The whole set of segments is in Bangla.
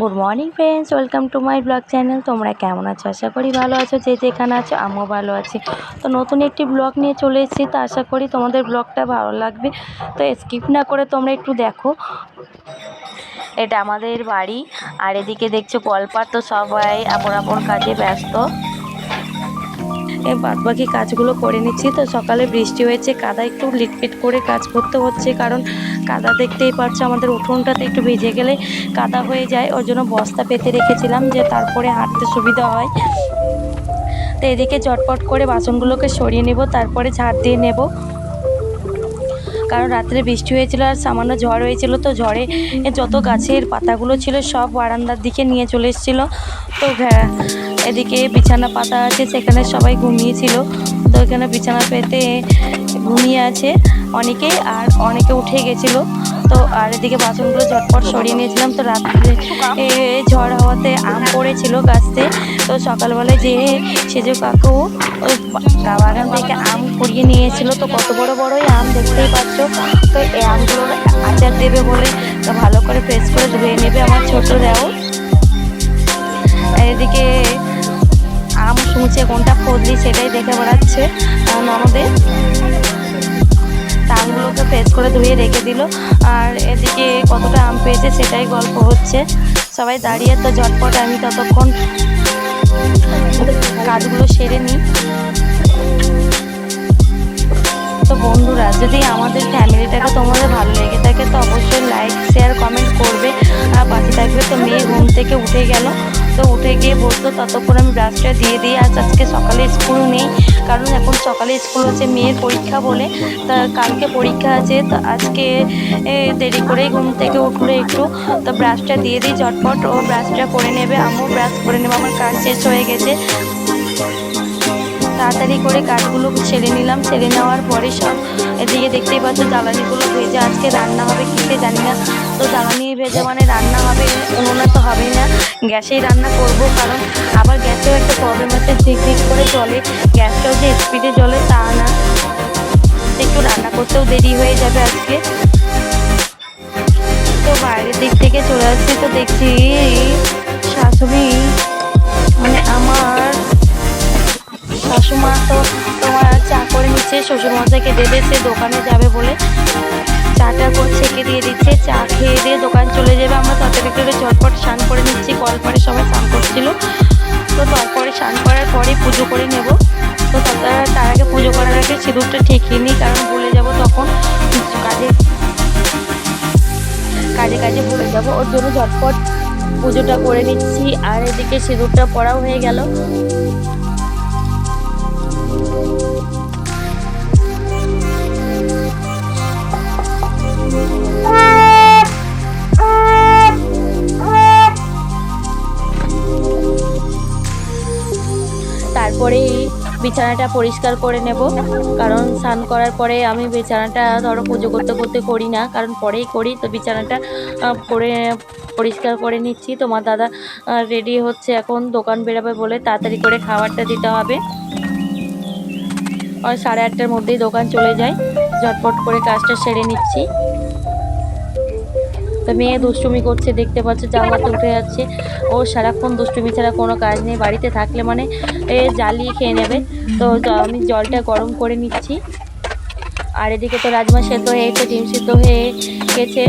Good morning friends welcome to my blog channel তোমরা কেমন আছো? আশা করি ভালো আছো। যে যেখানে আছো, আমিও ভালো আছি। তো নতুন একটি ব্লগ নিয়ে চলে এসেছি। তো আশা করি তোমাদের ব্লগটা ভালো লাগবে। তো স্কিপ না করে তোমরা একটু দেখো। এটা আমাদের বাড়ি। আর এদিকে দেখছ কলপার তো সবাই আপন আপন কাজে ব্যস্ত। বাদ বাকি কাজগুলো করে নিচ্ছি। তো সকালে বৃষ্টি হয়েছে, কাদা একটু লিটপিট করে কাজ করতে হচ্ছে, কারণ কাদা দেখতেই পাচ্ছ আমাদের উঠোনটাতে একটু ভিজে গেলে কাদা হয়ে যায়। ওর জন্য বস্তা পেতে রেখেছিলাম যে তারপরে হাঁটতে সুবিধা হয়। তো এদিকে চটপট করে বাসনগুলোকে সরিয়ে নেব, তারপরে ঝাড় দিয়ে নেব। কারণ রাত্রে বৃষ্টি হয়েছিল আর সামান্য ঝড় হয়েছিল, তো ঝড়ে যত গাছের পাতাগুলো ছিল সব বারান্দার দিকে নিয়ে চলে এসেছিল। তো এদিকে বিছানা পাতা আছে, সেখানে সবাই ঘুমিয়েছিল। তো এখানে বিছানা পেতে ঘুমিয়ে আছে অনেকেই আর অনেকে উঠে গেছিল। তো আর এদিকে বাসনগুলো ঝটপট সরিয়ে নিয়েছিলাম। তো রাত্রে ঝড় হওয়াতে আম পড়েছিল গাছতে তো সকালবেলায় যে সেজো কাকু বাগান থেকে আম কুড়িয়ে নিয়ে এসেছিল তো কত বড় বড়ই আম দেখতেই পাচ্ছ। তো এই আমগুলোর আচার দেবে বলে তো ভালো করে প্রেস করে ধুয়ে নেবে আমার ছোট দেও। এদিকে আম শুনছে, কোনটা ফজলি সেটাই দেখে বেড়াচ্ছে। ননদের আমগুলোকে ফ্রেশ করে ধুয়ে রেখে দিল। আর এদিকে কতটা আম পেয়েছে সেটাই গল্প হচ্ছে। সবাই দাঁড়িয়ে তো ঝটপট আমি ততক্ষণ কাজগুলো সেরে নিই। তো বন্ধুরা, যদি আমাদের ফ্যামিলিটাকে তোমাদের ভালো লেগে থাকে, তো অবশ্যই লাইক শেয়ার কমেন্ট করবে। থেকে উঠে গেল। তো উঠে গিয়ে বসল ততক্ষণ আমি ব্রাশটা দিয়ে দিই, আজ আজকে সকালে স্কুল নেই। কারণ এখন সকালে স্কুল হচ্ছে মেয়ের পরীক্ষা বলে। তা কালকে পরীক্ষা আছে, তো আজকে দেরি করেই ঘুম থেকে উঠল একটু। তো ব্রাশটা দিয়ে দিই ঝটপট, ও ব্রাশটা করে নেবে, আমিও ব্রাশ করে নেব, আমার কাজ শেষ হয়ে গেছে। তাড়াতাড়ি করে কাঠগুলো ছেড়ে নিলাম ছেড়ে নেওয়ার পরে সব এদিকে দেখতেই পাচ্ছ জ্বালানিগুলো ভেজে আজকে রান্না হবে, কিসে জানি না। তো জ্বালানি ভেজে মানে রান্না হবে উনুনে তো হবেই না গ্যাসেই রান্না করব, কারণ আবার গ্যাসেও একটা প্রবলেম আছে ঠিক ঠিক করে চলে গ্যাসটাও যে স্পিডে জ্বলে তা না। একটু রান্না করতেও দেরি হয়ে যাবে আজকে। তো বাইরের দিক থেকে চলে আসছি, তো দেখছি শাশুড়ি মানে আমার শাশুমা তো তোমার চা করে নিচ্ছে, শ্বশুরমশাইকে দেবে, সে দোকানে যাবে বলে। চাটা ছেঁকে দিয়ে দিচ্ছে, চা খেয়ে দিয়ে দোকান চলে যাবে। আমরা তাড়াতাড়ি করে ঝটপট স্নান করে নিচ্ছি, কল পরে সবাই স্নান করছিল। তো তারপরে স্নান করার পরে পুজো করে নেব। তো তার তার আগে পুজো করার আগে সিঁদুরটা ঠেকিয়ে নিই, কারণ ভুলে যাব তখন কাজে। কাজে কাজে ভুলে যাব। ওর জন্য ঝটপট পুজোটা করে নিচ্ছি। আর এদিকে সিঁদুরটা পড়াও হয়ে গেল। তারপরে বিছানাটা পরিষ্কার করে নেব। কারণ স্নান করার পরে আমি বিছানাটা ধরো পুজো করতে করতে করি না, কারণ পরেই করি। তো বিছানাটা করে পরিষ্কার করে নিচ্ছি। তোমার দাদা রেডি হচ্ছে এখন দোকান বেরোবে বলে তাড়াতাড়ি করে খাবারটা দিতে হবে। আর সাড়ে আটটার মধ্যেই দোকান চলে যায়। ঝটপট করে কাজটা সেরে নিচ্ছি। তো মেয়ে দুষ্টুমি করছে, দেখতে পাচ্ছ জানলাতে উঠে যাচ্ছে। ও সারাক্ষণ দুষ্টুমি ছাড়া কোনো কাজ নেই, বাড়িতে থাকলে মানে এ জ্বালিয়ে খেয়ে নেবে। তো আমি জলটা গরম করে নিচ্ছি। আর এদিকে তো রাজমা সেদ্ধ হয়েছে ডিম সিদ্ধ হয়ে গেছে।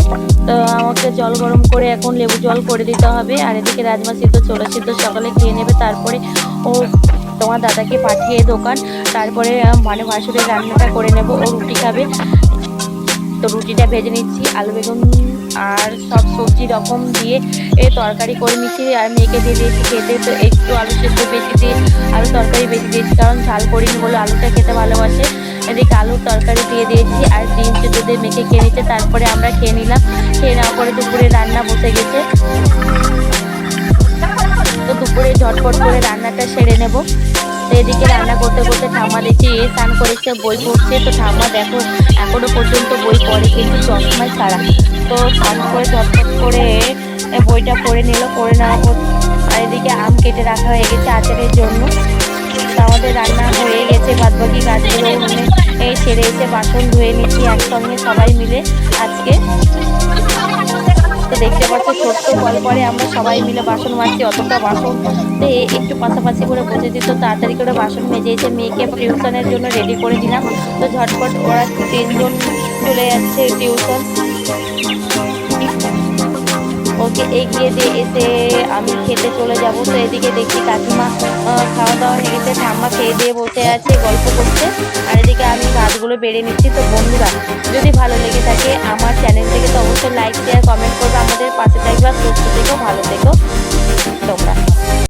তো আমাকে জল গরম করে এখন লেবু জল করে দিতে হবে। আর এদিকে রাজমা সিদ্ধ, ছোলা সিদ্ধ সকালে খেয়ে নেবে। তারপরে ও তোমার দাদাকে পাঠিয়ে দোকান। তারপরে মানে ভাসুরের রান্নাটা করে নেব। ও রুটি খাবে। তো রুটিটা ভেজে নিচ্ছি, আলু বেগুন আর সব সবজি রকম দিয়ে এ তরকারি করে নিচ্ছি। আর মেয়েকে দিয়ে দিয়েছি খেতে, তো একটু আলু সেদ্ধ বেশি দিয়ে আলু তরকারি বেশি দিয়েছি, কারণ ঝাল করিনি বলে আলুটা খেতে ভালোবাসে। এদিকে আলুর তরকারি দিয়ে দিয়েছি আর ডিম সেদ্ধ দিয়ে মেখে খেয়ে নিচ্ছে তারপরে আমরা খেয়ে নিলাম। খেয়ে নেওয়ার পরে দুপুরে রান্না বসে গেছে। তো দুপুরে ঝটপট করে রান্নাটা সেরে নেব। এদিকে রান্না করতে করতে ঠাম্মা দেখছি এ স্নান করেছে, বই পড়ছে। তো ঠাম্মা দেখো, এখনও পর্যন্ত বই পড়ে, কিন্তু চশমায় ছাড়া তো স্নান করে ঝটপট করে বইটা পড়ে নিল, পড়ে নেওয়ার পর আর এদিকে আম কেটে রাখা হয়ে গেছে আচারের জন্য। আমাদের রান্না হয়ে গেছে বাদ বাদবাকি কাজগুলো মানে এই সেরে এসে বাসন ধুয়ে নিচ্ছি একসঙ্গে সবাই মিলে আজকে। তো দেখতে পাচ্ছ, ছোট্ট কল করে আমরা সবাই মিলে বাসন মাজছি, অতটা বাসন একটু পাশাপাশি করে বসে দিত তাড়াতাড়ি করে বাসন মেজে এসে মেয়েকে টিউশনের জন্য রেডি করে দিলাম। তো ঝটপট ওরা তিনজন চলে যাচ্ছে টিউশন। ওকে এগিয়ে দিয়ে এসে আমি খেতে চলে যাব। তো এদিকে দেখছি কাকিমা খাওয়া দাওয়া হয়ে গেছে। ঠাম্মা খেয়ে দিয়ে বসে আছে, গল্প করছে। আর ভাতগুলো বেড়ে নিচ্ছি। তো বন্ধুরা, যদি ভালো লেগে থাকে আমার চ্যানেল থেকে, তো অবশ্যই লাইক শেয়ার কমেন্ট করবে। আমাদের পাশে থাকবে আর সুস্থ থেকেও ভালো থেকো। তোমরা।